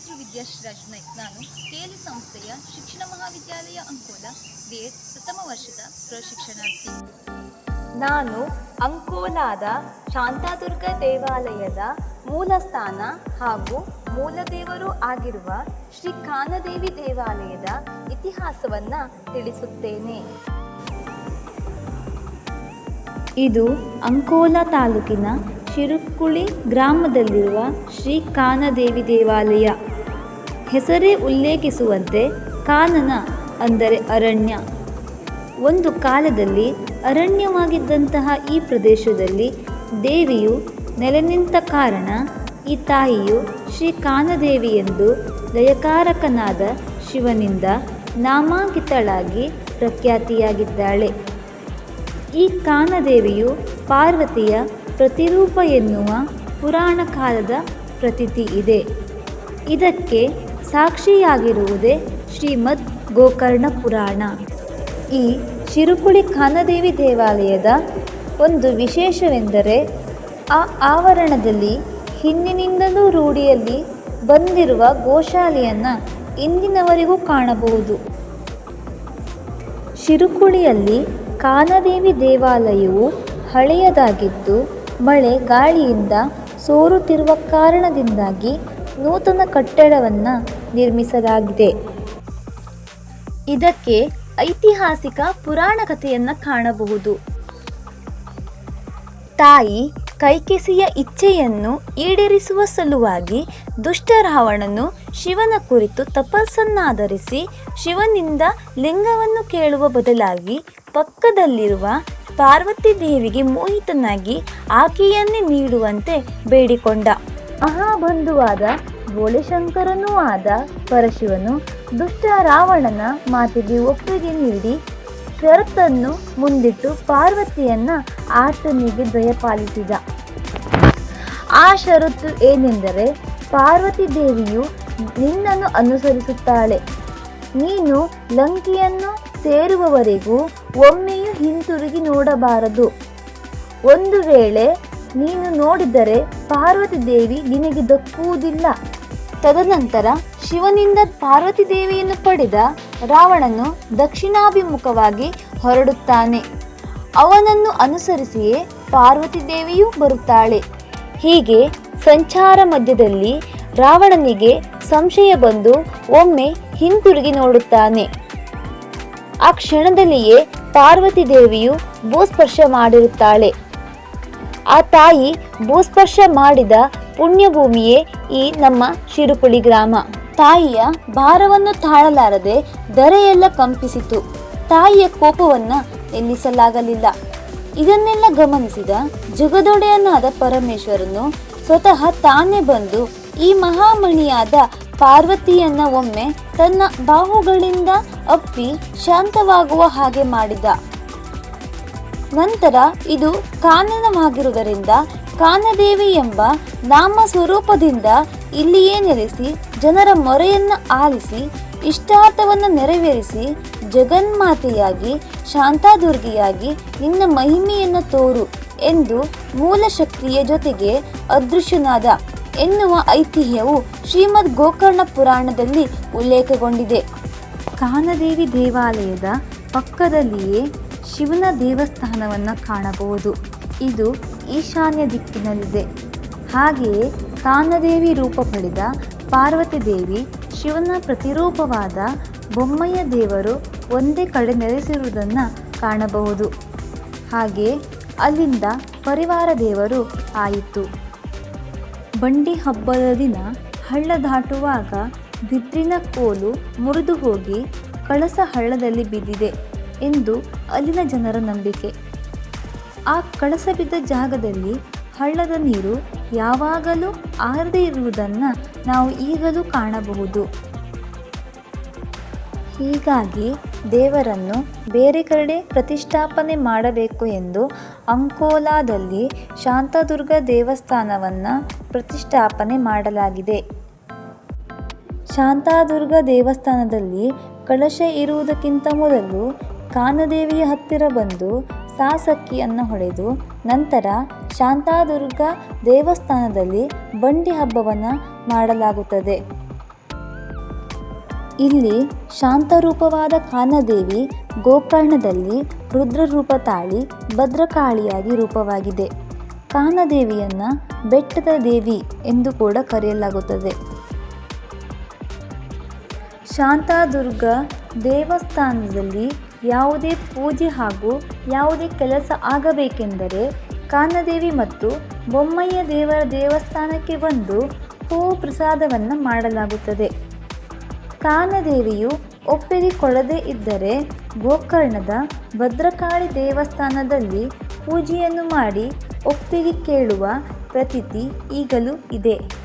ಹೆಸರು ವಿದ್ಯಾಶ್ರೀ ರಾಜ್ ನಾಯ್ಕ್ ನಾನು ಕೆಎಲ್ಇ ಸಂಸ್ಥೆಯ ಶಿಕ್ಷಣ ಮಹಾವಿದ್ಯಾಲಯ ಅಂಕೋಲ ಬಿ ಪ್ರಥಮ ವರ್ಷದ ಪ್ರಶಿಕ್ಷಣಾರ್ಥಿ. ನಾನು ಅಂಕೋಲಾದ ಶಾಂತಾದುರ್ಗ ದೇವಾಲಯದ ಮೂಲಸ್ಥಾನ ಹಾಗೂ ಮೂಲದೇವರು ಆಗಿರುವ ಶ್ರೀ ಕಾನದೇವಿ ದೇವಾಲಯದ ಇತಿಹಾಸವನ್ನು ತಿಳಿಸುತ್ತೇನೆ. ಇದು ಅಂಕೋಲಾ ತಾಲೂಕಿನ ಶಿರುಕುಳಿ ಗ್ರಾಮದಲ್ಲಿರುವ ಶ್ರೀ ಕಾನದೇವಿ ದೇವಾಲಯ. ಹೆಸರೇ ಉಲ್ಲೇಖಿಸುವಂತೆ ಕಾನನ ಅಂದರೆ ಅರಣ್ಯ. ಒಂದು ಕಾಲದಲ್ಲಿ ಅರಣ್ಯವಾಗಿದ್ದಂತಹ ಈ ಪ್ರದೇಶದಲ್ಲಿ ದೇವಿಯು ನೆಲೆನಿಂತ ಕಾರಣ ಈ ತಾಯಿಯು ಶ್ರೀ ಕಾನದೇವಿ ಎಂದು ದಯಕಾರಕನಾದ ಶಿವನಿಂದ ನಾಮಾಂಕಿತಳಾಗಿ ಪ್ರಖ್ಯಾತಿಯಾಗಿದ್ದಾಳೆ. ಈ ಕಾನದೇವಿಯು ಪಾರ್ವತಿಯ ಪ್ರತಿರೂಪ ಎನ್ನುವ ಪುರಾಣ ಕಾಲದ ಪ್ರತೀತಿ ಇದೆ. ಇದಕ್ಕೆ ಸಾಕ್ಷಿಯಾಗಿರುವುದೇ ಶ್ರೀಮದ್ ಗೋಕರ್ಣ ಪುರಾಣ. ಈ ಶಿರುಕುಳಿ ಖಾನದೇವಿ ದೇವಾಲಯದ ಒಂದು ವಿಶೇಷವೆಂದರೆ ಆ ಆವರಣದಲ್ಲಿ ಹಿಂದಿನಿಂದಲೂ ರೂಢಿಯಲ್ಲಿ ಬಂದಿರುವ ಗೋಶಾಲೆಯನ್ನು ಇಂದಿನವರೆಗೂ ಕಾಣಬಹುದು. ಶಿರುಕುಳಿಯಲ್ಲಿ ಕಾನದೇವಿ ದೇವಾಲಯವು ಹಳೆಯದಾಗಿದ್ದು ಮಳೆ ಗಾಳಿಯಿಂದ ಸೋರುತ್ತಿರುವ ಕಾರಣದಿಂದಾಗಿ ನೂತನ ಕಟ್ಟಡವನ್ನು ನಿರ್ಮಿಸಲಾಗಿದೆ. ಇದಕ್ಕೆ ಐತಿಹಾಸಿಕ ಪುರಾಣ ಕಥೆಯನ್ನು ಕಾಣಬಹುದು. ತಾಯಿ ಕೈಕೆಸಿಯ ಇಚ್ಛೆಯನ್ನು ಈಡೇರಿಸುವ ಸಲುವಾಗಿ ದುಷ್ಟ ರಾವಣನು ಶಿವನ ಕುರಿತು ತಪಸ್ಸನ್ನಾಧರಿಸಿ ಶಿವನಿಂದ ಲಿಂಗವನ್ನು ಕೇಳುವ ಬದಲಾಗಿ ಪಕ್ಕದಲ್ಲಿರುವ ಪಾರ್ವತಿ ದೇವಿಗೆ ಮೋಹಿತನಾಗಿ ಆಕೆಯನ್ನೇ ನೀಡುವಂತೆ ಬೇಡಿಕೊಂಡ. ಮಹಾಬಂಧುವಾದ ಬೋಳೆಶಂಕರನೂ ಆದ ಪರಶಿವನು ದುಷ್ಟ ರಾವಣನ ಮಾತಿಗೆ ಒಪ್ಪಿಗೆ ನೀಡಿ ಷರತ್ತನ್ನು ಮುಂದಿಟ್ಟು ಪಾರ್ವತಿಯನ್ನ ಆತನಿಗೆ ದಯಪಾಲಿಸಿದ. ಆ ಷರತ್ತು ಏನೆಂದರೆ ಪಾರ್ವತಿ ದೇವಿಯು ನಿನ್ನನ್ನು ಅನುಸರಿಸುತ್ತಾಳೆ. ನೀನು ಲಂಕಿಯನ್ನು ಸೇರುವವರೆಗೂ ಒಮ್ಮೆಯೂ ಹಿಂತಿರುಗಿ ನೋಡಬಾರದು. ಒಂದು ವೇಳೆ ನೀನು ನೋಡಿದರೆ ಪಾರ್ವತಿ ದೇವಿ ನಿನಗೆ ದಕ್ಕುವುದಿಲ್ಲ. ತದನಂತರ ಶಿವನಿಂದ ಪಾರ್ವತಿ ದೇವಿಯನ್ನು ಪಡೆದ ರಾವಣನು ದಕ್ಷಿಣಾಭಿಮುಖವಾಗಿ ಹೊರಡುತ್ತಾನೆ. ಅವನನ್ನು ಅನುಸರಿಸಿಯೇ ಪಾರ್ವತಿ ದೇವಿಯೂ ಬರುತ್ತಾಳೆ. ಹೀಗೆ ಸಂಚಾರ ಮಧ್ಯದಲ್ಲಿ ರಾವಣನಿಗೆ ಸಂಶಯ ಬಂದು ಒಮ್ಮೆ ಹಿಂತಿರುಗಿ ನೋಡುತ್ತಾನೆ. ಆ ಕ್ಷಣದಲ್ಲಿಯೇ ಪಾರ್ವತಿ ದೇವಿಯು ಭೂಸ್ಪರ್ಶ ಮಾಡಿರುತ್ತಾಳೆ. ಆ ತಾಯಿ ಭೂಸ್ಪರ್ಶ ಮಾಡಿದ ಪುಣ್ಯಭೂಮಿಯೇ ಈ ನಮ್ಮ ಶಿರುಪುಳಿ ಗ್ರಾಮ. ತಾಯಿಯ ಭಾರವನ್ನು ತಾಳಲಾರದೆ ದರೆಯೆಲ್ಲ ಕಂಪಿಸಿತು. ತಾಯಿಯ ಕೋಪವನ್ನ ನಿಲ್ಲಿಸಲಾಗಲಿಲ್ಲ ಇದನ್ನೆಲ್ಲ ಗಮನಿಸಿದ ಜಗದೊಡೆಯನಾದ ಪರಮೇಶ್ವರನು ಸ್ವತಃ ತಾನೇ ಬಂದು ಈ ಮಹಾಮಣಿಯಾದ ಪಾರ್ವತಿಯನ್ನ ಒಮ್ಮೆ ತನ್ನ ಬಾಹುಗಳಿಂದ ಅಪ್ಪಿ ಶಾಂತವಾಗುವ ಹಾಗೆ ಮಾಡಿದ. ನಂತರ ಇದು ಕಾನನವಾಗಿರುವುದರಿಂದ ಕಾನದೇವಿ ಎಂಬ ನಾಮ ಸ್ವರೂಪದಿಂದ ಇಲ್ಲಿಯೇ ನೆಲೆಸಿ ಜನರ ಮೊರೆಯನ್ನು ಆಲಿಸಿ ಇಷ್ಟಾರ್ಥವನ್ನು ನೆರವೇರಿಸಿ ಜಗನ್ಮಾತೆಯಾಗಿ, ಶಾಂತಾದುರ್ಗಿಯಾಗಿ ನಿನ್ನ ಮಹಿಮೆಯನ್ನು ತೋರು ಎಂದು ಮೂಲ ಶಕ್ತಿಯ ಜೊತೆಗೆ ಅದೃಶ್ಯನಾದ ಎನ್ನುವ ಐತಿಹ್ಯವು ಶ್ರೀಮದ್ ಗೋಕರ್ಣ ಪುರಾಣದಲ್ಲಿ ಉಲ್ಲೇಖಗೊಂಡಿದೆ. ಕಾನದೇವಿ ದೇವಾಲಯದ ಪಕ್ಕದಲ್ಲಿಯೇ ಶಿವನ ದೇವಸ್ಥಾನವನ್ನು ಕಾಣಬಹುದು. ಇದು ಈಶಾನ್ಯ ದಿಕ್ಕಿನಲ್ಲಿದೆ. ಹಾಗೆಯೇ ತಾನದೇವಿ ರೂಪ ಪಡೆದ ಪಾರ್ವತಿ ದೇವಿ ಶಿವನ ಪ್ರತಿರೂಪವಾದ ಬೊಮ್ಮಯ್ಯ ದೇವರು ಒಂದೇ ಕಡೆ ನೆಲೆಸಿರುವುದನ್ನು ಕಾಣಬಹುದು. ಹಾಗೆ ಅಲ್ಲಿಂದ ಪರಿವಾರ ದೇವರು ಆಯಿತು. ಬಂಡಿ ಹಬ್ಬದ ದಿನ ಹಳ್ಳ ದಾಟುವಾಗ ಬಿದ್ರಿನ ಕೋಲು ಮುರಿದು ಹೋಗಿ ಕಳಸ ಹಳ್ಳದಲ್ಲಿ ಬಿದ್ದಿದೆ ಎಂದು ಅಲ್ಲಿನ ಜನರ ನಂಬಿಕೆ. ಆ ಕಳಸ ಬಿದ್ದ ಜಾಗದಲ್ಲಿ ಹಳ್ಳದ ನೀರು ಯಾವಾಗಲೂ ಆರದೇ ಇರುವುದನ್ನು ನಾವು ಈಗಲೂ ಕಾಣಬಹುದು. ಹೀಗಾಗಿ ದೇವರನ್ನು ಬೇರೆ ಕಡೆ ಪ್ರತಿಷ್ಠಾಪನೆ ಮಾಡಬೇಕು ಎಂದು ಅಂಕೋಲಾದಲ್ಲಿ ಶಾಂತದುರ್ಗ ದೇವಸ್ಥಾನವನ್ನು ಪ್ರತಿಷ್ಠಾಪನೆ ಮಾಡಲಾಗಿದೆ. ಶಾಂತಾದುರ್ಗ ದೇವಸ್ಥಾನದಲ್ಲಿ ಕಳಶ ಇರುವುದಕ್ಕಿಂತ ಮೊದಲು ಕಾನದೇವಿಯ ಹತ್ತಿರ ಬಂದು ಸಾಸಕ್ಕಿಯನ್ನು ಹೊಡೆದು ನಂತರ ಶಾಂತಾದುರ್ಗ ದೇವಸ್ಥಾನದಲ್ಲಿ ಬಂಡಿ ಹಬ್ಬವನ್ನು ಮಾಡಲಾಗುತ್ತದೆ. ಇಲ್ಲಿ ಶಾಂತರೂಪವಾದ ಕಾನದೇವಿ ಗೋಕರ್ಣದಲ್ಲಿ ರುದ್ರರೂಪ ತಾಳಿ ಭದ್ರಕಾಳಿಯಾಗಿ ರೂಪವಾಗಿದೆ. ಕಾನದೇವಿಯನ್ನು ಬೆಟ್ಟದ ದೇವಿ ಎಂದು ಕೂಡ ಕರೆಯಲಾಗುತ್ತದೆ. ಶಾಂತಾದುರ್ಗ ದೇವಸ್ಥಾನದಲ್ಲಿ ಯಾವುದೇ ಪೂಜೆ ಹಾಗೂ ಯಾವುದೇ ಕೆಲಸ ಆಗಬೇಕೆಂದರೆ ಕಾನದೇವಿ ಮತ್ತು ಬೊಮ್ಮಯ್ಯ ದೇವರ ದೇವಸ್ಥಾನಕ್ಕೆ ಬಂದು ಹೂ ಪ್ರಸಾದವನ್ನು ಮಾಡಲಾಗುತ್ತದೆ. ಕಾನದೇವಿಯು ಒಪ್ಪಿಗೆ ಕೊಡದೇ ಇದ್ದರೆ ಗೋಕರ್ಣದ ಭದ್ರಕಾಳಿ ದೇವಸ್ಥಾನದಲ್ಲಿ ಪೂಜೆಯನ್ನು ಮಾಡಿ ಒಪ್ಪಿಗೆ ಕೇಳುವ ಪ್ರತೀತಿ ಈಗಲೂ ಇದೆ.